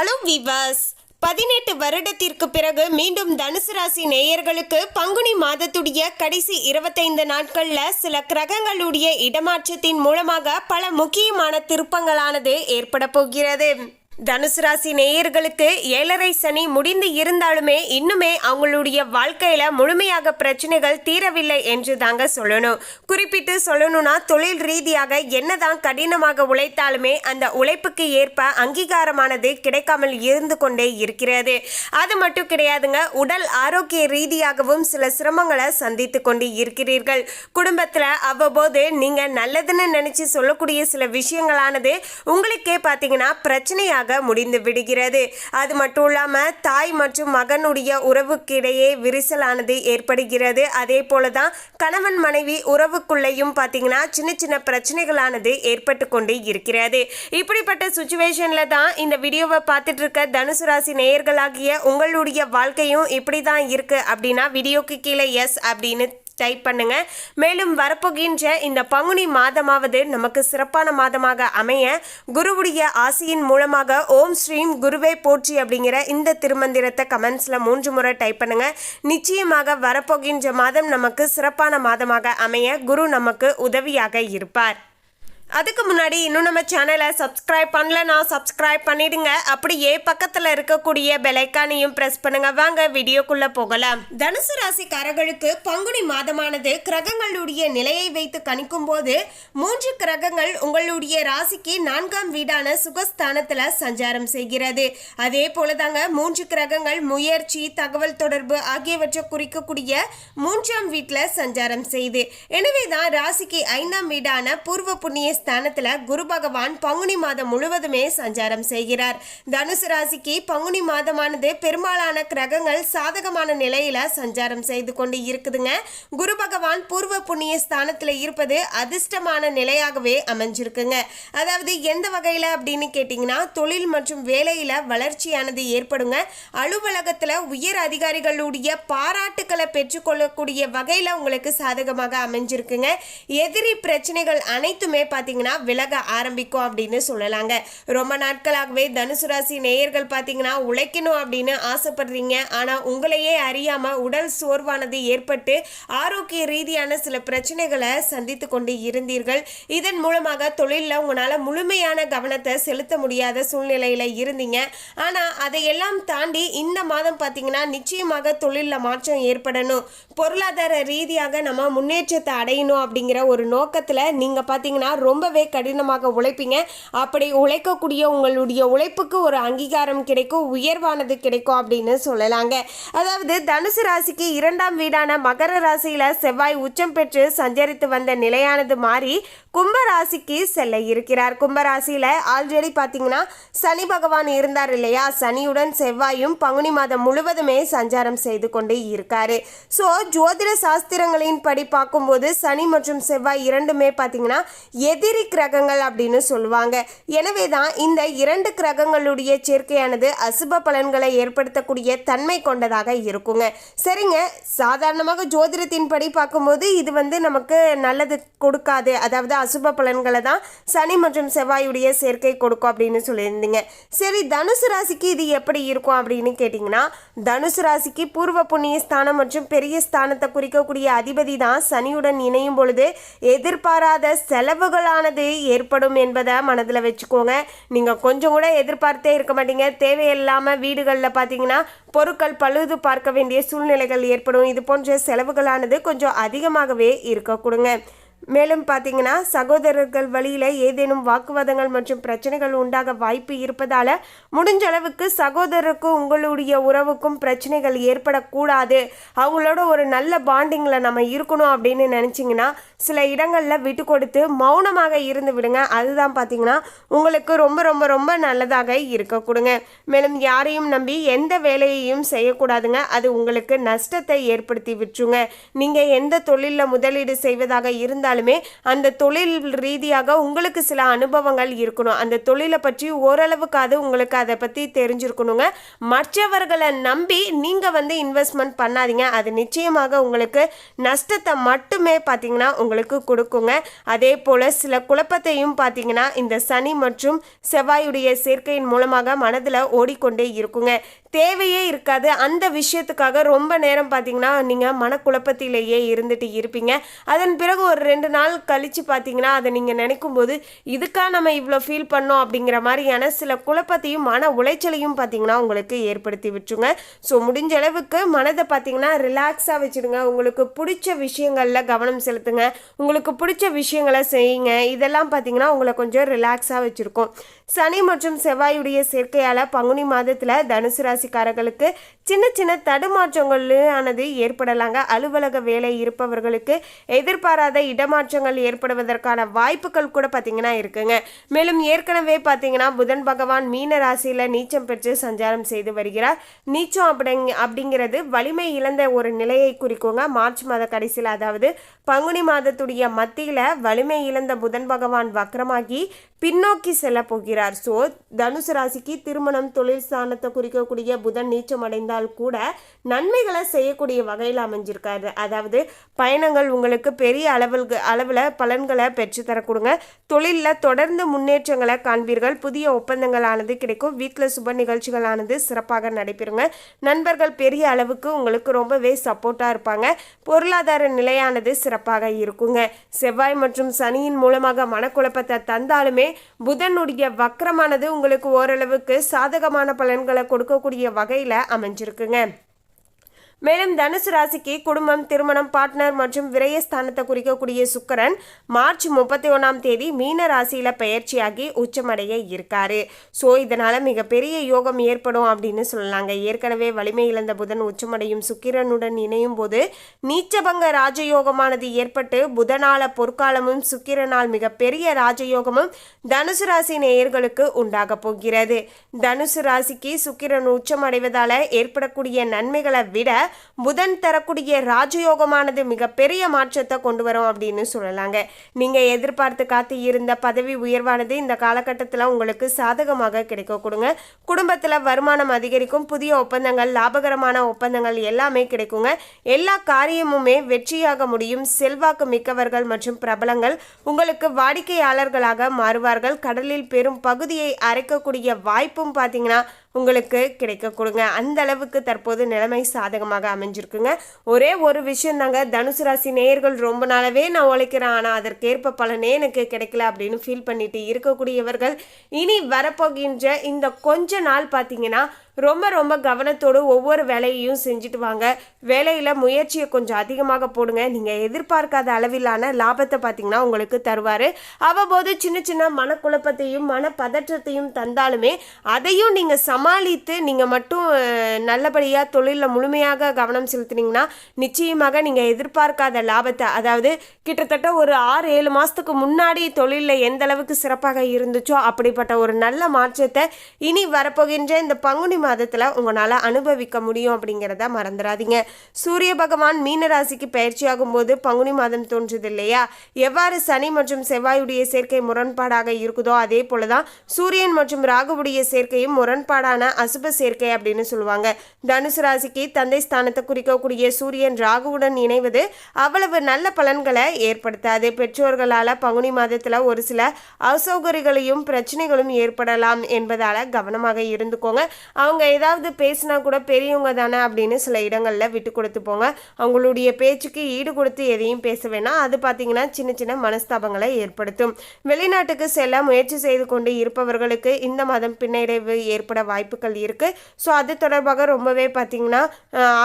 Hello விவாஸ் பதினெட்டு வருடத்திற்கு பிறகு மீண்டும் தனுசு ராசி நேயர்களுக்கு பங்குனி மாதத்துடைய கடைசி இருபத்தைந்து நாட்கள்ல சில கிரகங்களுடைய இடமாற்றத்தின் மூலமாக பல முக்கியமான திருப்பங்களானது ஏற்பட போகிறது. தனுசு ராசி நேயர்களுக்கு ஏழரை சனி முடிந்து இருந்தாலுமே இன்னுமே அவங்களுடைய வாழ்க்கையில முழுமையாக பிரச்சனைகள் தீரவில்லை என்று தாங்க சொல்லணும். குறிப்பிட்டு சொல்லணும்னா தொழில் ரீதியாக என்னதான் கடினமாக உழைத்தாலுமே அந்த உழைப்புக்கு ஏற்ப அங்கீகாரமானது கிடைக்காமல் இருந்து கொண்டே இருக்கிறது. அது மட்டும் கிடையாதுங்க உடல் ஆரோக்கிய ரீதியாகவும் சில சிரமங்களை சந்தித்து கொண்டு இருக்கிறீர்கள். குடும்பத்தில் அவ்வப்போது நீங்க நல்லதுன்னு நினைச்சு சொல்லக்கூடிய சில விஷயங்களானது உங்களுக்கே பார்த்தீங்கன்னா பிரச்சனையாக முடிந்து விடுகிறது. அது மட்டும் இல்லாம தாய் மற்றும் மகனுடைய உறவுக்கிடையே விரிசலானது ஏற்படுகிறது. அதே போல தான் கணவன் மனைவி உறவுக்குள்ளேயும் பார்த்தீங்கன்னா சின்ன சின்ன பிரச்சனைகளானது ஏற்பட்டு கொண்டு இருக்கிறது. இப்படிப்பட்ட சுச்சுவேஷன்ல தான் இந்த வீடியோவை பார்த்துட்டு இருக்க தனுசு ராசி நேயர்களாகிய உங்களுடைய வாழ்க்கையும் இப்படி தான் இருக்கு அப்படின்னா வீடியோக்கு கீழே எஸ் அப்படின்னு டைப் பண்ணுங்க. மேலும் வரப்போகின்ற இந்த பங்குனி மாதமாவது நமக்கு சிறப்பான மாதமாக அமைய குருவுடைய ஆசியின் மூலமாக ஓம் ஸ்ரீம் குருவே போற்றி அப்படிங்கிற இந்த திருமந்திரத்தை கமெண்ட்ஸ்ல மூன்று முறை டைப் பண்ணுங்க. நிச்சயமாக வரப்போகின்ற மாதம் நமக்கு சிறப்பான மாதமாக அமைய குரு நமக்கு உதவியாக இருப்பார். அதுக்கு முன்னாடி இன்னும் நம்ம சேனலை சப்ஸ்கிரைப் பண்ணலன்னா சப்ஸ்கிரைப் பண்ணிடுங்க. அப்படியே பக்கத்தில் இருக்கக்கூடிய பெலைக்கானையும் ப்ரெஸ் பண்ணுங்க. வாங்க வீடியோக்குள்ளே போகலாம். தனுசு ராசிக்காரர்களுக்கு பங்குனி மாதமானது கிரகங்களுடைய நிலையை வைத்து கணிக்கும் போது மூன்று கிரகங்கள் உங்களுடைய ராசிக்கு நான்காம் வீடான சுகஸ்தானத்தில் சஞ்சாரம் செய்கிறது. அதே போலதாங்க மூன்று கிரகங்கள் முயற்சி தகவல் தொடர்பு ஆகியவற்றை குறிக்கக்கூடிய மூன்றாம் வீட்டில் சஞ்சாரம் செய்து. எனவே தான் ராசிக்கு ஐந்தாம் வீடான பூர்வ புண்ணிய ஸ்தானத்துல குரு பகவான் பங்குனி மாதம் முழுவதுமே சஞ்சாரம் செய்கிறார். தனுசு ராசிக்கு பங்குனி மாதமானது பெரும்பாலான கிரகங்கள் சாதகமான நிலையில சஞ்சாரம் செய்து கொண்டு இருக்குதுங்க. குரு பகவான் பூர்வ புண்ணிய ஸ்தானத்துல இருப்பது அதிர்ஷ்டமான நிலையாகவே அமைஞ்சிருக்குங்க. அதாவது எந்த வகையில அப்படின்னு கேட்டிங்கன்னா தொழில் மற்றும் வேலையில வளர்ச்சியானது ஏற்படுங்க. அலுவலகத்துல உயர் அதிகாரிகளுடைய பாராட்டுக்களை பெற்றுக்கொள்ளக்கூடிய வகையில உங்களுக்கு சாதகமாக அமைஞ்சிருக்குங்க. எதிரி பிரச்சனைகள் அனைத்துமே பார்த்து பார்த்தீங்கன்னா விலக ஆரம்பிக்கும் அப்படின்னு சொல்லலாங்க. ரொம்ப நாட்களாகவே தனுசு ராசி நேயர்கள் பார்த்தீங்கன்னா உழைக்கணும் அப்படின்னு ஆசைப்படுறீங்க. ஆனால் உங்களையே அறியாம உடல் சோர்வானது ஏற்பட்டு ஆரோக்கிய ரீதியான சில பிரச்சனைகளை சந்தித்து கொண்டு இருந்தீர்கள். இதன் மூலமாக தொழிலில் உங்களால் முழுமையான கவனத்தை செலுத்த முடியாத சூழ்நிலையில் இருந்தீங்க. ஆனால் அதையெல்லாம் தாண்டி இந்த மாதம் பார்த்தீங்கன்னா நிச்சயமாக தொழிலில் மாற்றம் ஏற்படணும். பொருளாதார ரீதியாக நம்ம முன்னேற்றத்தை அடையணும் அப்படிங்கிற ஒரு நோக்கத்தில் நீங்கள் பார்த்தீங்கன்னா ரொம்ப ரொம்பவே கடினமாக உழைப்பீங்க. அப்படி உழைக்கக்கூடிய உங்களுடைய உழைப்புக்கு ஒரு அங்கீகாரம் கிடைக்கும் உயர்வானது கிடைக்கும் அப்படின்னு சொல்லலாங்க. அதாவது தனுசு ராசிக்கு இரண்டாம் வீடான மகர ராசியில செவ்வாய் உச்சம் பெற்று சஞ்சரித்து வந்த நிலையானது மாறி கும்ப ராசிக்கு செல்ல இருக்கிறார். கும்பராசியில ஆல்ரெடி பார்த்தீங்கன்னா சனி பகவான் இருந்தார் இல்லையா? சனியுடன் செவ்வாயும் பங்குனி மாதம் முழுவதுமே சஞ்சாரம் செய்து கொண்டு இருக்காரு. ஸோ ஜோதிட சாஸ்திரங்களின் படி பார்க்கும்போது சனி மற்றும் செவ்வாய் இரண்டுமே பார்த்தீங்கன்னா எதிர் கிரகங்கள் அப்படின்னு சொல்லுவாங்க. எனவே தான் இந்த இரண்டு கிரகங்களுடைய சேர்க்கையானது அசுப பலன்களை ஏற்படுத்தக்கூடிய தன்மை கொண்டதாக இருக்குங்க. சரிங்க சாதாரணமாக ஜோதிடத்தின் படி பார்க்கும்போது இது வந்து நமக்கு நல்லது கொடுக்காது. அதாவது அசுப பலன்களை தான் சனி மற்றும் செவ்வாயுடைய சேர்க்கை கொடுக்கும் அப்படின்னு சொல்லியிருந்தீங்க. சரி தனுசு ராசிக்கு இது எப்படி இருக்கும் அப்படின்னு கேட்டிங்கன்னா தனுசு ராசிக்கு பூர்வ புண்ணிய ஸ்தானம் மற்றும் பெரிய ஸ்தானத்தை குறிக்கக்கூடிய அதிபதி தான் சனியுடன் இணையும் பொழுது எதிர்பாராத செலவுகளான செலவுகளானது ஏற்படும் என்பதை மனதில் வச்சுக்கோங்க. நீங்கள் கொஞ்சம் கூட எதிர்பார்த்தே இருக்க மாட்டீங்க. தேவையில்லாமல் வீடுகளில் பார்த்தீங்கன்னா பொருட்கள் பழுது பார்க்க வேண்டிய சூழ்நிலைகள் ஏற்படும். இது போன்ற செலவுகளானது கொஞ்சம் அதிகமாகவே இருக்க கொடுங்க. மேலும் பார்த்தீங்கன்னா சகோதரர்கள் வழியில் ஏதேனும் வாக்குவாதங்கள் மற்றும் பிரச்சனைகள் உண்டாக வாய்ப்பு இருப்பதால் முடிஞ்ச அளவுக்கு சகோதரருக்கும் உங்களுடைய உறவுக்கும் பிரச்சனைகள் ஏற்படக்கூடாது. அவங்களோட ஒரு நல்ல பாண்டிங்கில் நம்ம இருக்கணும் அப்படின்னு நினச்சிங்கன்னா சில இடங்களில் விட்டு கொடுத்து மௌனமாக இருந்து விடுங்க. அதுதான் பார்த்தீங்கன்னா உங்களுக்கு ரொம்ப ரொம்ப ரொம்ப நல்லதாக இருக்க கொடுங்க. மேலும் யாரையும் நம்பி எந்த வேலையையும் செய்யக்கூடாதுங்க. அது உங்களுக்கு நஷ்டத்தை ஏற்படுத்தி விட்டுருங்க. நீங்கள் எந்த தொழிலில் முதலீடு செய்வதாக இருந்தால் இருந்தாலுமே அந்த தொழில் ரீதியாக உங்களுக்கு சில அனுபவங்கள் இருக்கணும். அந்த தொழிலை பற்றி ஓரளவுக்காவது உங்களுக்கு அதை பற்றி தெரிஞ்சிருக்கணுங்க. மற்றவர்களை நம்பி நீங்கள் வந்து இன்வெஸ்ட்மெண்ட் பண்ணாதீங்க. அது நிச்சயமாக உங்களுக்கு நஷ்டத்தை மட்டுமே பார்த்தீங்கன்னா உங்களுக்கு கொடுக்குங்க. அதே போல் சில குழப்பத்தையும் பார்த்தீங்கன்னா இந்த சனி மற்றும் செவ்வாயுடைய சேர்க்கையின் மூலமாக மனதில் ஓடிக்கொண்டே இருக்குங்க. தேவையே இருக்காது. அந்த விஷயத்துக்காக ரொம்ப நேரம் பார்த்தீங்கன்னா நீங்கள் மனக்குழப்பத்திலேயே இருந்துட்டு இருப்பீங்க. அதன் பிறகு ஒரு ரெண்டு நாள் கழித்து பார்த்தீங்கன்னா அதை நீங்கள் நினைக்கும் போது இதுக்காக நம்ம இவ்வளோ ஃபீல் பண்ணோம் அப்படிங்கிற மாதிரியான சில குழப்பத்தையும் மன உளைச்சலையும் பார்த்தீங்கன்னா உங்களுக்கு ஏற்படுத்தி விட்டுருங்க. ஸோ முடிஞ்ச அளவுக்கு மனதை பார்த்தீங்கன்னா ரிலாக்ஸாக வச்சுடுங்க. உங்களுக்கு பிடிச்ச விஷயங்களில் கவனம் செலுத்துங்க. உங்களுக்கு பிடிச்ச விஷயங்களை செய்யுங்க. இதெல்லாம் பார்த்தீங்கன்னா உங்களை கொஞ்சம் ரிலாக்ஸாக வச்சுருக்கோம். சனி மற்றும் செவ்வாயுடைய சேர்க்கையால் பங்குனி மாதத்தில் தனுசு ராசிக்காரர்களுக்கு சின்ன சின்ன தடுமாற்றங்களானது ஏற்படலாங்க. அலுவலக வேலை இருப்பவர்களுக்கு எதிர்பாராத இடமாற்றங்கள் ஏற்படுவதற்கான வாய்ப்புகள் கூட பார்த்தீங்கன்னா இருக்குங்க. மேலும் ஏற்கனவே பார்த்தீங்கன்னா புதன் பகவான் மீன ராசியில் நீச்சம் பெற்று சஞ்சாரம் செய்து வருகிறார். நீச்சம் அப்படிங் அப்படிங்கிறது வலிமை இழந்த ஒரு நிலையை குறிக்குங்க. மார்ச் மாத கடைசியில் அதாவது பங்குனி மாதத்துடைய மத்தியில் வலிமை இழந்த புதன் பகவான் வக்ரமாகி பின்னோக்கி செல்ல போகிறார். ஸோ தனுசு ராசிக்கு திருமணம் தொழில் ஸ்தானத்தை குறிக்கக்கூடிய புதன் நீச்சம் அடைந்தால் கூட நன்மைகளை செய்யக்கூடிய வகையில் அமைஞ்சிருக்காரு. அதாவது பயணங்கள் உங்களுக்கு பெரிய அளவில் அளவில் பலன்களை பெற்று தரக்கூடுங்க தொழிலில் தொடர்ந்து முன்னேற்றங்களை காண்பீர்கள். புதிய ஒப்பந்தங்களானது கிடைக்கும். வீட்டில் சுப நிகழ்ச்சிகளானது சிறப்பாக நடைபெறுங்க. நண்பர்கள் பெரிய அளவுக்கு உங்களுக்கு ரொம்பவே சப்போர்ட்டாக இருப்பாங்க. பொருளாதார நிலையானது சிறப்பாக இருக்குங்க. செவ்வாய் மற்றும் சனியின் மூலமாக மனக்குழப்பத்தை தந்தாலுமே புதனுடைய வக்கரமானது உங்களுக்கு ஓரளவுக்கு சாதகமான பலன்களை கொடுக்கக்கூடிய வகையில் அமைஞ்சிருக்குங்க. மேலும் தனுசு ராசிக்கு குடும்பம் திருமணம் பார்ட்னர் மற்றும் விரயஸ்தானத்தை குறிக்கக்கூடிய சுக்கரன் மார்ச் முப்பத்தி ஒன்றாம் தேதி மீன ராசியில் பயிற்சியாகி உச்சமடைய இருக்காரு. ஸோ இதனால் மிகப்பெரிய யோகம் ஏற்படும் அப்படின்னு சொல்லலாங்க. ஏற்கனவே வலிமை இழந்த புதன் உச்சமடையும் சுக்கிரனுடன் இணையும் போது நீச்சபங்க ராஜயோகமானது ஏற்பட்டு புதனால பொற்காலமும் சுக்கிரனால் மிகப்பெரிய ராஜயோகமும் தனுசு ராசி நேயர்களுக்கு உண்டாக போகிறது. தனுசு ராசிக்கு சுக்கிரன் உச்சமடைவதால் ஏற்படக்கூடிய நன்மைகளை விட புதன் தரக்கூடிய ராஜயோகமானது மிகப்பெரிய மாற்றத்தை கொண்டு வரும் அப்படின்னு சொல்லலாங்க. நீங்கள் எதிர்பார்த்து காத்து இருந்த பதவி உயர்வானது இந்த காலகட்டத்தில் உங்களுக்கு சாதகமாக கிடைக்க கொடுங்க. குடும்பத்தில் வருமானம் அதிகரிக்கும் புதிய ஒப்பந்தங்கள் லாபகரமான ஒப்பந்தங்கள் எல்லாமே கிடைக்குங்க. எல்லா காரியமுமே வெற்றியாக முடியும். செல்வாக்கு மிக்கவர்கள் மற்றும் பிரபலங்கள் உங்களுக்கு வாடிக்கையாளர்களாக மாறுவார்கள். கடலில் பெரும் பகுதியை அரைக்கக்கூடிய வாய்ப்பும் பார்த்தீங்கன்னா உங்களுக்கு கிடைக்க கொடுங்க. அந்த அளவுக்கு தற்போது நிலைமை சாதகமாக அமைஞ்சிருக்குங்க. ஒரே ஒரு விஷயம் தாங்க தனுசு ராசி நேயர்கள் ரொம்ப நாளாவே நான் உழைக்கிறேன் ஆனால் அதற்கேற்ப பலனே எனக்கு கிடைக்கல அப்படின்னு ஃபீல் பண்ணிட்டு இருக்கக்கூடியவர்கள். இனி வரப்போகின்ற இந்த கொஞ்ச நாள் பார்த்தீங்கன்னா ரொம்ப ரொம்ப கவனத்தோடு ஒவ்வொரு வேலையையும் செஞ்சுட்டு வாங்க. வேலையில் முயற்சியை கொஞ்சம் அதிகமாக போடுங்க. நீங்கள் எதிர்பார்க்காத அளவிலான லாபத்தை பார்த்தீங்கன்னா உங்களுக்கு தருவார். அவ்வப்போது சின்ன சின்ன மனக்குழப்பத்தையும் மன பதற்றத்தையும் தந்தாலுமே அதையும் நீங்கள் சமாளித்து நீங்கள் மட்டும் நல்லபடியாக தொழிலில் முழுமையாக கவனம் செலுத்துனீங்கன்னா நிச்சயமாக நீங்கள் எதிர்பார்க்காத லாபத்தை அதாவது கிட்டத்தட்ட ஒரு ஆறு ஏழு மாதத்துக்கு முன்னாடி தொழிலில் எந்த அளவுக்கு சிறப்பாக இருந்துச்சோ அப்படிப்பட்ட ஒரு நல்ல மாற்றத்தை இனி வரப்போகின்ற இந்த பங்குனி மாதத்தில் உங்களால் அனுபவிக்க முடியும் அப்படிங்கிறத மறந்துடாதீங்க. சூரிய பகவான் மீன ராசிக்கு பயிற்சியாகும் போது பங்குனி மாதம் தோன்றுது இல்லையா? எவ்வாறு சனி மற்றும் செவ்வாயுடைய சேர்க்கை முரண்பாடாக இருக்குதோ அதே போல தான் சூரியன் மற்றும் ராகுவுடைய சேர்க்கையும் முரண்பாடான அசுப சேர்க்கை அப்படின்னு சொல்லுவாங்க. தனுசு ராசிக்கு தந்தை ஸ்தானத்தை குறிக்கக்கூடிய சூரியன் ராகுவுடன் இணைவது அவ்வளவு நல்ல பலன்களை ஏற்படுத்தாது. பெற்றோர்களால் பங்குனி மாதத்தில் ஒரு சில அசௌகரியங்களையும் பிரச்சனைகளும் ஏற்படலாம் என்பதால் கவனமாக இருந்துக்கோங்க. அவங்க ஏதாவது பேசினா கூட பெரியவங்க தானே அப்படின்னு சில இடங்களில் விட்டு கொடுத்து போங்க. அவங்களுடைய பேச்சுக்கு ஈடு கொடுத்து எதையும் பேச வேணாம். அது பார்த்தீங்கன்னா சின்ன சின்ன மனஸ்தாபங்களை ஏற்படுத்தும். வெளிநாட்டுக்கு செல்ல முயற்சி செய்து கொண்டு இருப்பவர்களுக்கு இந்த மாதம் பின்னடைவு ஏற்பட வாய்ப்புகள் இருக்குது ஸோ அது தொடர்பாக ரொம்பவே பார்த்தீங்கன்னா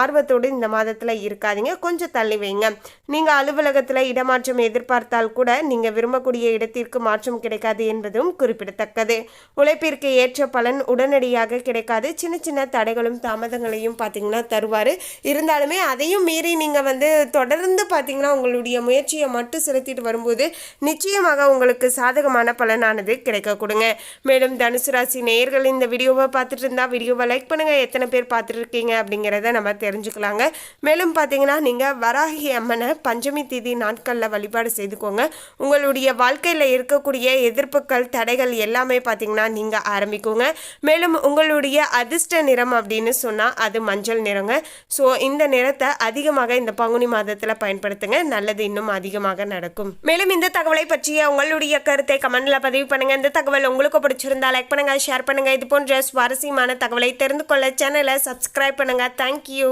ஆர்வத்தோடு இந்த மாதத்தில் இருக்காதீங்க. கொஞ்சம் தள்ளி வைங்க. நீங்கள் அலுவலகத்தில் இடமாற்றம் எதிர்பார்த்தால் கூட நீங்கள் விரும்பக்கூடிய இடத்திற்கு மாற்றம் கிடைக்காது என்பதும் குறிப்பிடத்தக்கது. உழைப்பிற்கு ஏற்ற பலன் உடனடியாக கிடைக்காது. சின்ன சின்ன தடைகளும் தாமதங்களையும் பார்த்தீங்கன்னா தருவார். இருந்தாலுமே அதையும் மீறி நீங்கள் வந்து தொடர்ந்து பார்த்தீங்கன்னா உங்களுடைய முயற்சியை மட்டும் செலுத்திட்டு வரும்போது நிச்சயமாக உங்களுக்கு சாதகமான பலனானது கிடைக்க கொடுங்க. மேலும் தனுசு ராசி நேயர்கள் இந்த வீடியோவை பார்த்துட்டு இருந்தால் வீடியோவை லைக் பண்ணுங்கள் எத்தனை பேர் பார்த்துருக்கீங்க அப்படிங்கிறத நம்ம தெரிஞ்சுக்கலாங்க. மேலும் பார்த்தீங்கன்னா நீங்கள் வராகி அம்மனை பஞ்சமி தேதி நாட்களில் வழிபாடு செய்துக்கோங்க. உங்களுடைய வாழ்க்கையில் இருக்கக்கூடிய எதிர்ப்புகள் தடைகள் எல்லாமே பார்த்தீங்கன்னா நீங்கள் ஆரம்பிக்குங்க. மேலும் உங்களுடைய அதிர்ஷ்ட நிறம் அப்படின்னு சொன்னால் அது மஞ்சள் நிறங்க. ஸோ இந்த நிறத்தை அதிகமாக இந்த பங்குனி மாதத்தில் பயன்படுத்துங்க. நல்லது இன்னும் அதிகமாக நடக்கும். மேலும் இந்த தகவலை பற்றிய உங்களுடைய கருத்தை கமெண்ட்ல பதிவு பண்ணுங்க. இந்த தகவல் உங்களுக்கு பிடிச்சிருந்தா லைக் பண்ணுங்க ஷேர் பண்ணுங்க. இது போன்ற சுவாரஸ்யமான தகவலை தெரிந்து கொள்ள சேனலை சப்ஸ்கிரைப் பண்ணுங்க. தேங்க்யூ